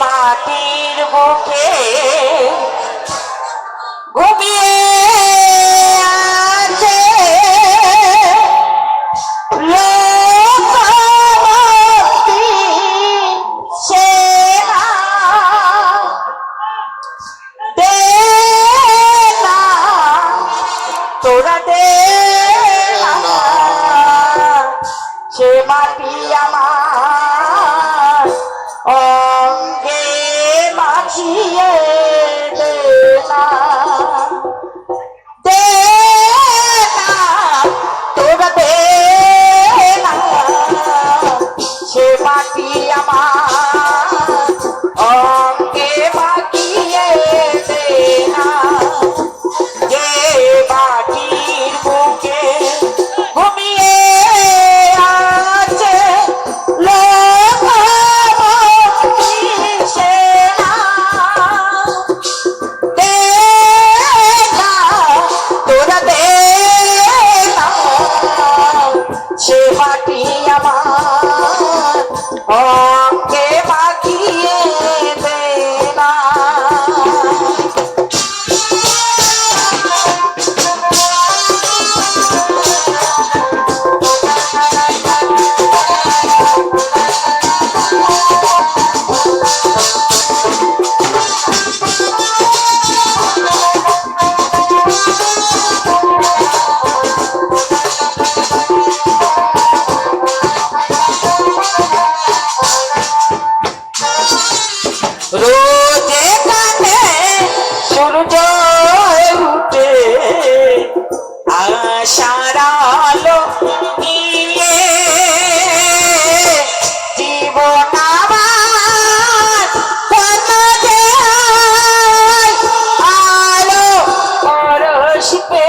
মাটির বুকে ঘুমিয়ে আছে। তোরা দে সে মাটি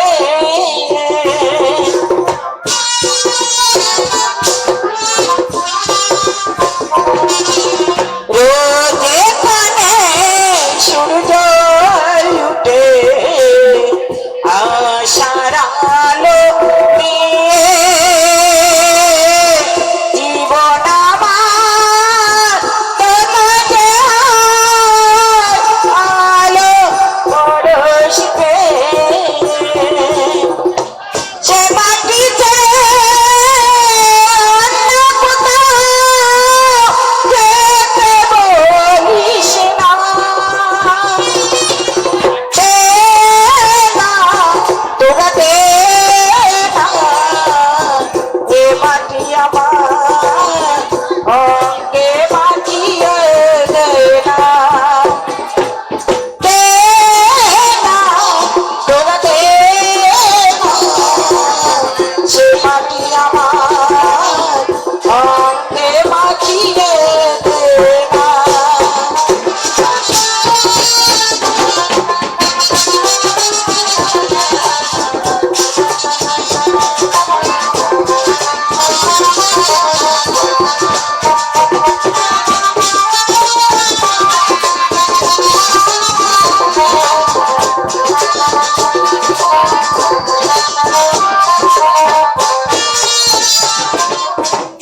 oh. oh, oh, oh.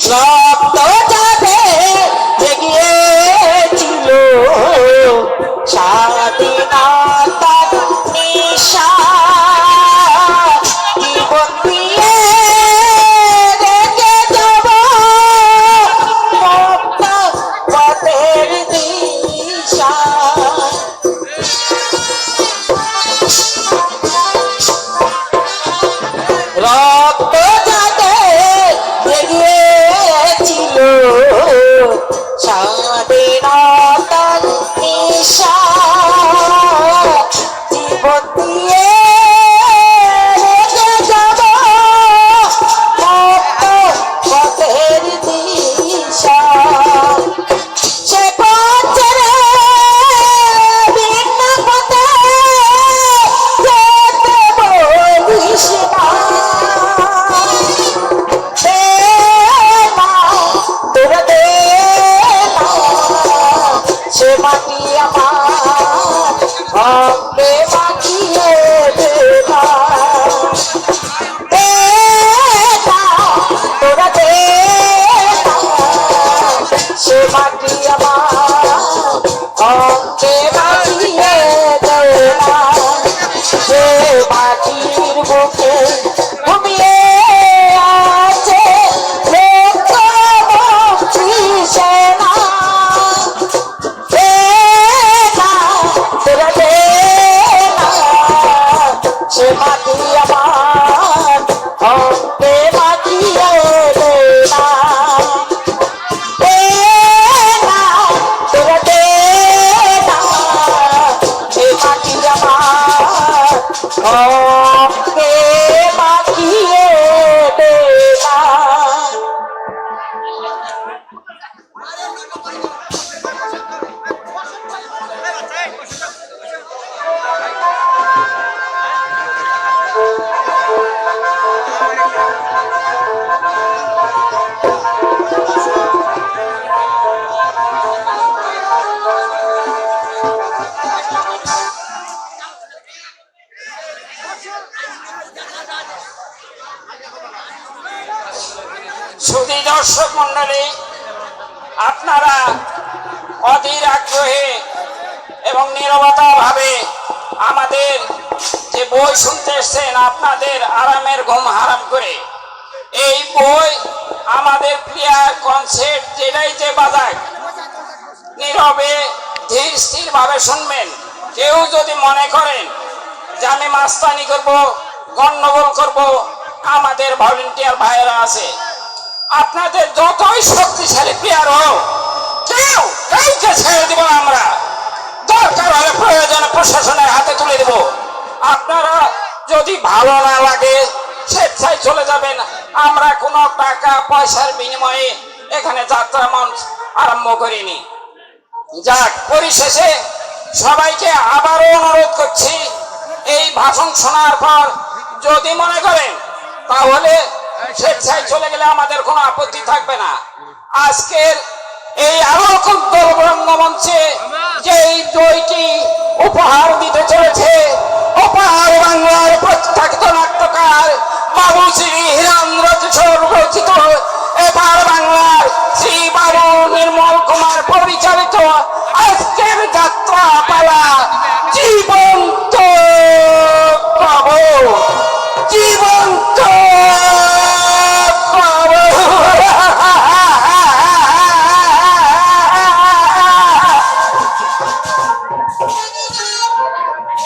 Islam মাটি মন্ডলী, আপনারা অধীর আগ্রহে এবং নিরবতা ভাবে আমাদের যে বই শুনতে এসছেন, আপনাদের আরামের ঘুম হারাম করে, এই বই আমাদের প্লেয়ার কনসেপ্ট যেটাই যে বাজায়, নীরবে, ধীর স্থির ভাবে শুনবেন। কেউ যদি মনে করেন যে আমি মাস্তানি করব, গণ্ডগোল করব, আমাদের ভলেন্টিয়ার ভাইয়েরা আছে আপনাদের যতই শক্তিশালী প্লেয়ার হোক, কেউ কাউকে ছেড়ে দিব আমরা। দরকার হলে প্রয়োজন প্রশাসনের হাতে তুলে দেব। আপনারা যদি ভালো না লাগে, স্বেচ্ছায় চলে যাবেন। আমরা কোনো টাকা পয়সার বিনিময়ে এখানে যাত্রা মঞ্চ আরম্ভ করিনি। যাক, পরিশেষে সবাইকে আবারও অনুরোধ করছি, এই ভাষণ শোনার পর যদি মনে করেন, তাহলে স্বেচ্ছায় চলে গেলে আমাদের কোনো আপত্তি থাকবে না। আজকের এই আলোকুদ্ধ রঙ্গমঞ্চে যে এই বইটি উপহার দিতে চলেছে, উপহার বাংলার প্রখ্যাত নাট্যকার বাবু শ্রী হিরান্দ্র কিশোর রচিত, এবার বাংলার শ্রী বাবু নির্মল কুমার পরিচালিত আজকের যাত্রা পালা